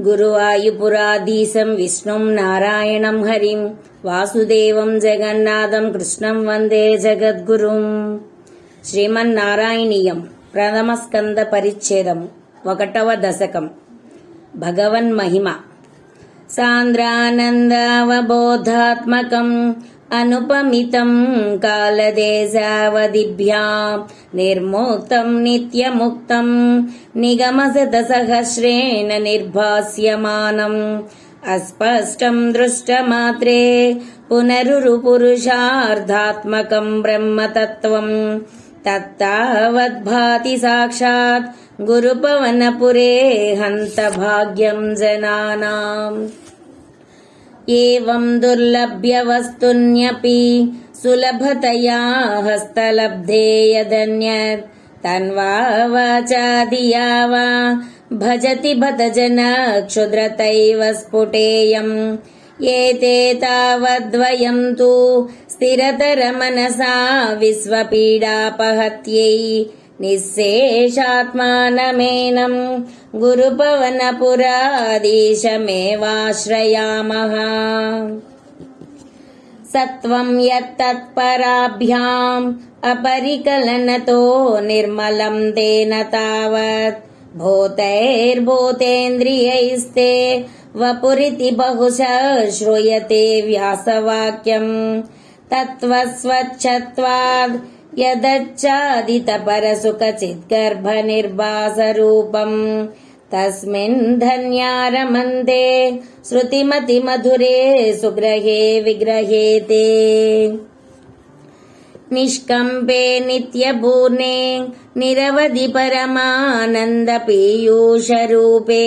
గురువాయుపురాధీశం విష్ణుం నారాయణం హరిం వాసుదేవం జగన్నాథం కృష్ణం వందే జగద్గురుం. శ్రీమన్నారాయణీయం ప్రథమ స్కంద పరిచ్ఛేదం ఒకటవ దశకం. భగవన్ మహిమ. సాంద్రానందావబోధాత్మకం. అనుపమితం కాలదేశావదిభ్యా నిర్ముక్తం నిత్యముక్తం నిగమశతసహస్రేణ నిర్భాస్యమానం అస్పష్టం దృష్టమాత్రే పునరురుపురుషార్ధాత్మకం బ్రహ్మతత్వం తత్తావద్భాతి సాక్షాత్ గురుపవనపురే హంత భాగ్యం జనానాం. एवं दुर्लभ्यवस्तुन्यपि सुलभतया हस्तलब्धे यदन्यत् तन्वा वाचादिया वा भजति बत जन क्षुद्रतैव स्फुटेयम् एते तावद्वयम् तु स्थिरतरमनसा विश्वपीडापहत्यै निःशेषात्मानमेनम् गुरुपवनपुराधीशमेवाश्रयामः सत्त्वम् यत्तत्पराभ्याम् अपरिकलनतो निर्मलम् तेन तावत् भूतैर्भूतेन्द्रियैस्ते वपुरिति बहुशः श्रूयते व्यासवाक्यम् तत्त्वस्वच्छत्वाद् यदच्चादितपरसुखचिद्गर्भनिर्वासरूपम् तस्मिन् धन्यारमन्दे श्रुतिमतिमधुरे सुग्रहे विग्रहे ते निष्कम्पे नित्यपूर्णे निरवधि परमानन्दपीयूषरूपे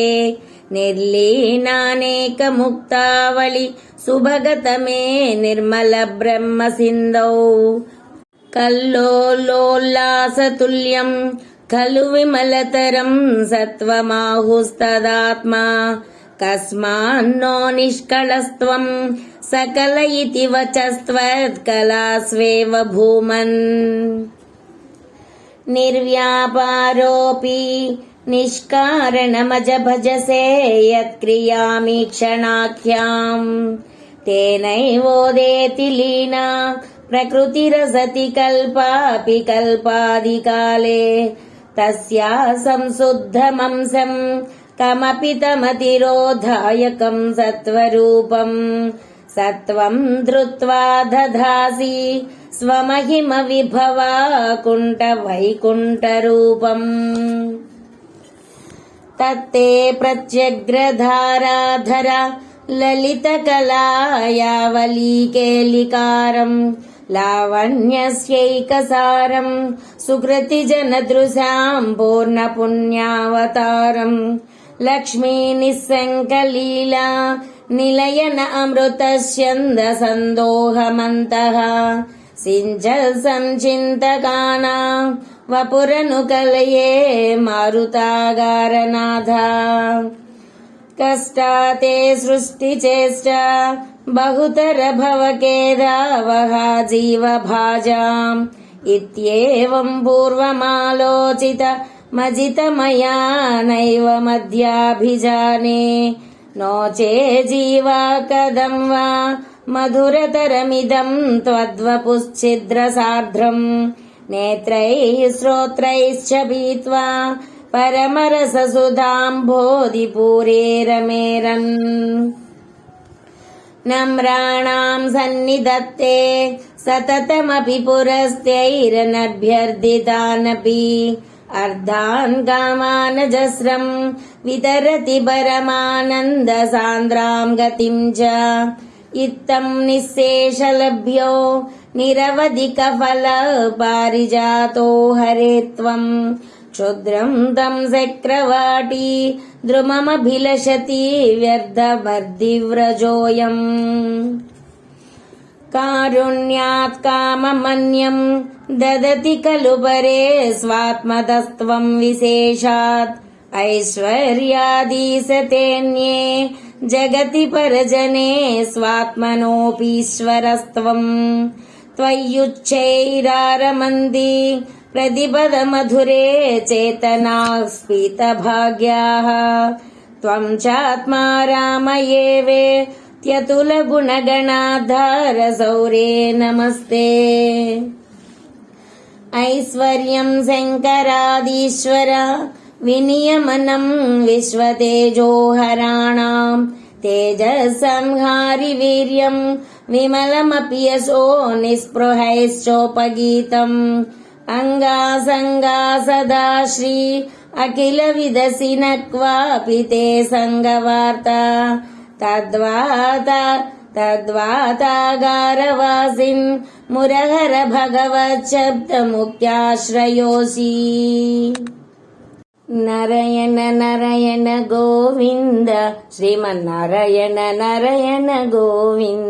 निर्लीनानेकमुक्तावळि सुभगतमे निर्मलब्रह्मसिन्धौ కల్లోల్లోల్లాసతుల్యం ఖలు విమలతరం సత్వమాహుస్తదాత్మా. కస్మాన్నో నిష్కళస్త్వం సకల ఇతి వచస్త్వత్కలాస్వేవ భూమన్. నిర్వ్యాపారోపి నిష్కారణమజ భజసే యత్క్రియామీక్షణాఖ్యాం తేనైవోదేతి లీనా प्रकृतिरसति कल्पापि कल्पादिकाले तस्या संशुद्धमंसम् कमपि तमतिरोधायकम् सत्त्वरूपम् सत्त्वम् धृत्वा दधासि स्वमहिमविभवा कुण्ठवैकुण्ठरूपम् तत्ते प्रत्यग्रधाराधरा ललितकलायावलीकेलिकारम् లావణ్యస్యైకసారం సుకృతిజనదృశాం పూర్ణపుణ్యావతారం లక్ష్మీ నిస్సంకలీలా నిలయన అమృతస్యందసందోహమంతః సింజల్ సంచింతకానా వపురను కలయే మారుతాగారనాథ. కష్టాతే సృష్టి చేష్ట भवकेदावहा जीवभाजाम् इत्येवम् पूर्वमालोचित मजित मया नैव मध्याभिजाने नो चे जीवा कदम् वा मधुरतरमिदम् त्वद्वपुश्छिद्रसार्ध्रम् नेत्रैः श्रोत्रैश्च भीत्वा परमरससुधाम्भोधिपूरे रमेरन् नम्राणाम् सन्निधत्ते सततमपि पुरस्त्यैरनभ्यर्थितानपि अर्धान् कामानजस्रम् वितरति परमानन्दसान्द्राम् गतिम् च। इत्थम् निःशेषलभ्यो निरवधिकफल पारिजातो हरे त्वम् क्षुद्रम् तम् चक्रवाटी द्रुममभिलषति व्यर्थवर्धिव्रजोऽयम् कारुण्यात् काममन्यम् ददति खलु परे स्वात्मतस्त्वम् विशेषात् ऐश्वर्यादीसतेऽन्ये जगति परजने स्वात्मनोऽपीश्वरस्त्वम् त्वय्युच्चैरारमन्ति प्रतिपदमधुरे चेतनाः स्फीतभाग्याः त्वं चात्मा राम एवे त्यतुलगुणगणाधार सौरे नमस्ते ऐश्वर्यं शङ्करादीश्वर विनियमनं विश्वतेजोहराणाम् तेजसंहारि वीर्यं विमलमपि यशो निःस्पृहैश्चोपगीतम् अङ्गासङ्गा सदा श्री अखिलविदसि न क्वापि ते सङ्गवार्ता तद्वाता तद्वातागारवासिन् मुरहर भगवच्छब्दमुक्त्याश्रयोषि నరయణ నరయణ గోవింద శ్రీమన్నారాయణ నరయణ గోవింద